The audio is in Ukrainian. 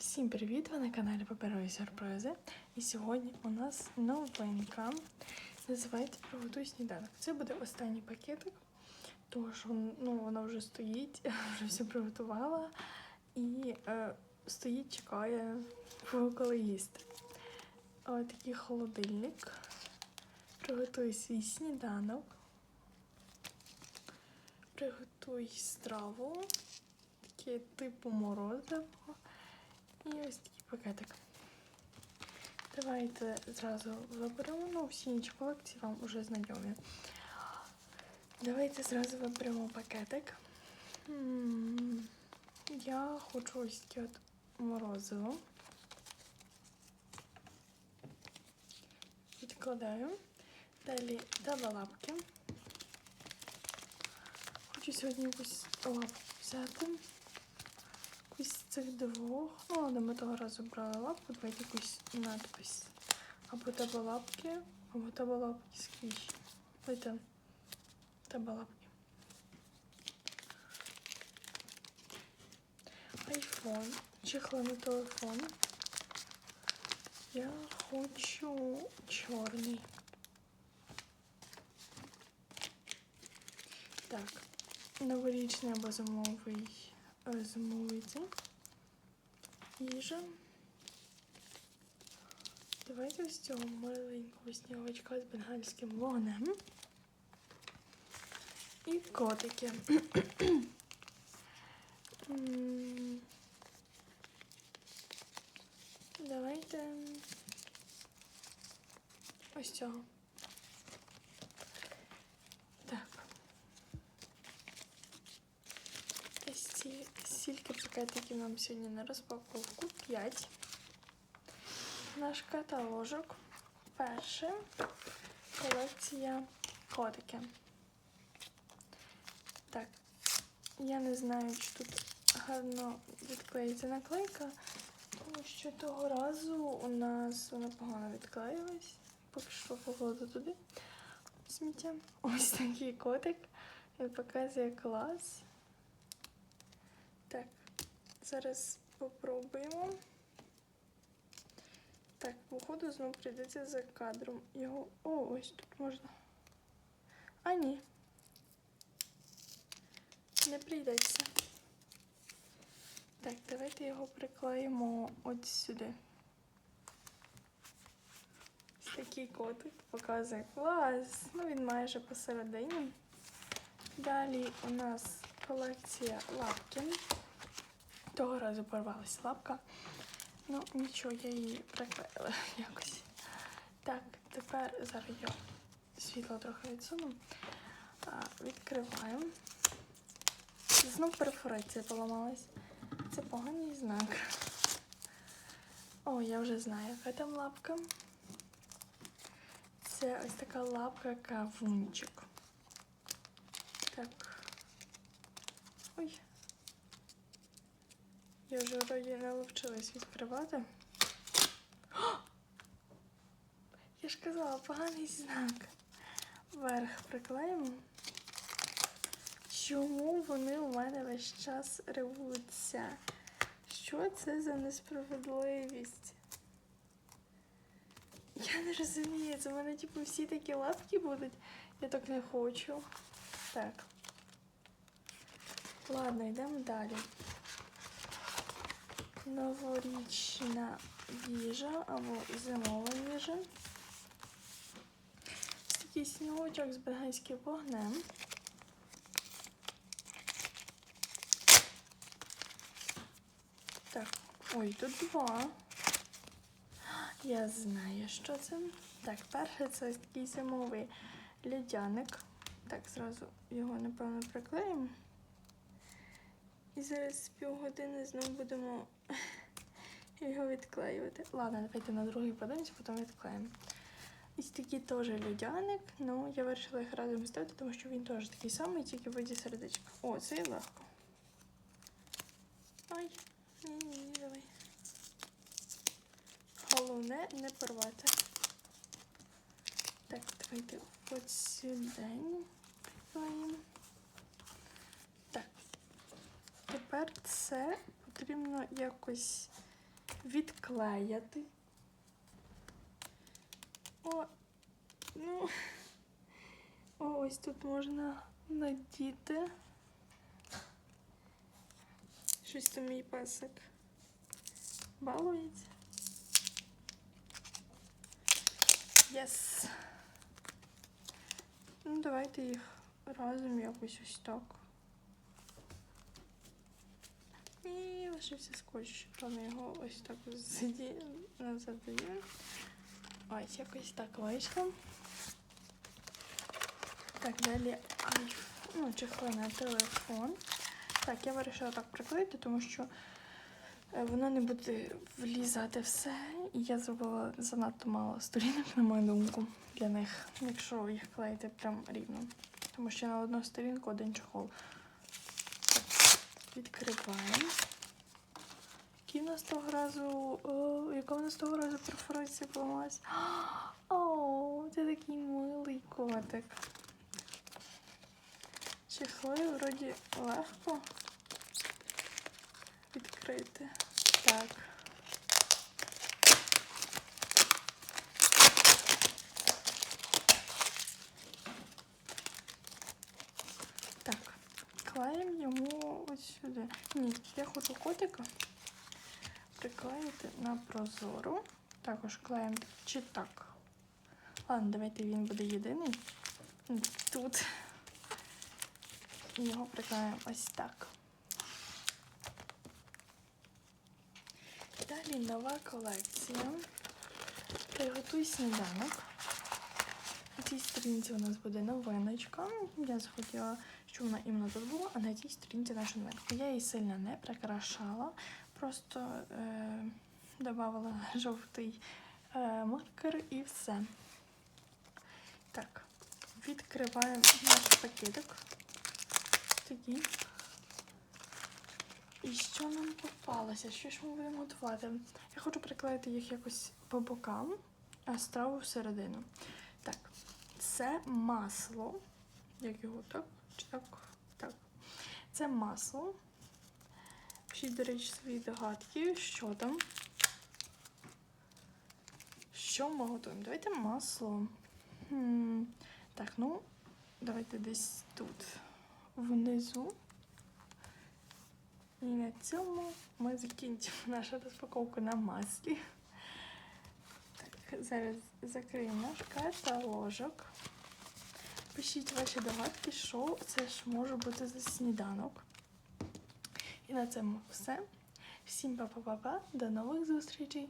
Всім привіт! Ви на каналі Паперові сюрпризи. І сьогодні у нас новинка. Називається Приготуй сніданок. Це буде останній пакетик, тому що ну, вона вже стоїть, вже все приготувала і е, стоїть, чекає, коли їсти. Ось такий холодильник. Приготуй свій сніданок. Приготуй страву. Таке типу морозиво. І ось такий пакетик. Давайте зразу виберемо. Ну, всі інші колекції вам вже знайомі. Давайте зразу виберемо пакетик. М, Я хочу ось таке от морозиво. Відкладаю. Далі лапки. Хочу сьогодні якусь лапку взяти. Цих двох. Ну, ладно, ми того разу брали лапку, давайте якусь надпись. Або тебе лапки, або тебе лапки сквіш. Давайте тебе лапки. Айфон. Чехла на телефон. Я хочу чорний. Так, новорічний або зимовий е, зимовий цей. Їжа. Давайте ось цього маленького сніговичка з бенгальським вогнем. І котики. Давайте ось цього. Так. Ось ці пакетиків нам сьогодні на розпаковку 5. Наш каталожок. Перше колекція котики. Так, я не знаю, чи тут гарно відклеїться наклейка, тому що того разу у нас вона погано відклеїлась. Поки що покладу туди сміття. Ось такий котик. Він показує клас. Так, зараз попробуємо. Так, походу знову прийдеться за кадром. Його. О, ось тут можна. А ні. Не прийдеться. Так, давайте його приклеїмо от сюди. Ось такий котик показує клас. Ну, він майже посередині. Далі у нас колекція лапки. Того разу порвалась лапка. Ну, нічого, я її приклеїла якось. Так, тепер зараз я світло трохи відсуну. Відкриваємо. Знов перфорація поламалась. Це поганий знак. О, я вже знаю, яка там лапка. Це ось така лапка кавунчик. Так. Ой. Я вже вроді не навчилась відкривати. О! Я ж казала, поганий знак. Вверх приклеїмо. Чому вони у мене весь час ревуться? Що це за несправедливість? Я не розумію, це в мене типу всі такі лапки будуть. Я так не хочу. Так. Ладно, йдемо далі. Новорічна їжа або зимова їжа. Такий сніговичок з бенгальським вогнем. Так, ой, тут два. Я знаю, що це. Так, перше це такий зимовий льодяник. Так, зразу його, напевно, приклеїмо. І зараз з півгодини знову будемо його відклеювати. Ладно, давайте на другий подивимось, потім відклеїмо. Ось такий теж льодяник. Ну, я вирішила їх разом ставити, тому що він теж такий самий, тільки в воді сердечка. О, це і легко. Ай, ні-ні, давай. Головне не порвати. Так, давайте от сюди приклеїмо. Так. Тепер це потрібно якось відклеяти. О, ну, ось тут можна надіти. Щось там мій песик балується. Єс. Ну, давайте їх разом якось ось так. І лишився скотч. Правда, його ось так заді... задаю. Ось якось так вийшло. Так, далі ну, чехли на телефон. Так, я вирішила так приклеїти, тому що е, воно не буде влізати все. І я зробила занадто мало сторінок, на мою думку, для них, якщо їх клеїти прям рівно. Тому що на одну сторінку один чехол. Відкриваємо. Який в нас того разу. О, яка в нас того разу перфорація поламалась? О, це такий милий котик. Чехли вроді легко відкрити. Так. Так, клеїмо йому ось сюди. Ні, я хочу котика приклеїти на прозору. Також клеїмо чи так. Ладно, давайте він буде єдиний. Тут. Його приклеїмо ось так. Далі нова колекція. Приготуй сніданок. На цій сторінці у нас буде новиночка. Я захотіла, щоб вона іменно тут була, а на цій сторінці наша новинка. Я її сильно не прикрашала, просто е, додавала жовтий е, маркер і все. Так, відкриваємо наш пакетик. Тоді. І що нам попалося? Що ж ми будемо готувати? Я хочу приклеїти їх якось по бокам, а страву всередину. Так, це масло. Як його так? Чи так? Так. Це масло. Пишіть, до речі, свої догадки, що там. Що ми готуємо? Давайте масло. Так, ну, давайте десь тут внизу. І на цьому ми закінчимо нашу розпаковку на маслі. Так, зараз закриємо наш каталожок. Пишіть ваші догадки, що це ж може бути за сніданок. І на цьому все. Всім па-па-па-па. До нових зустрічей!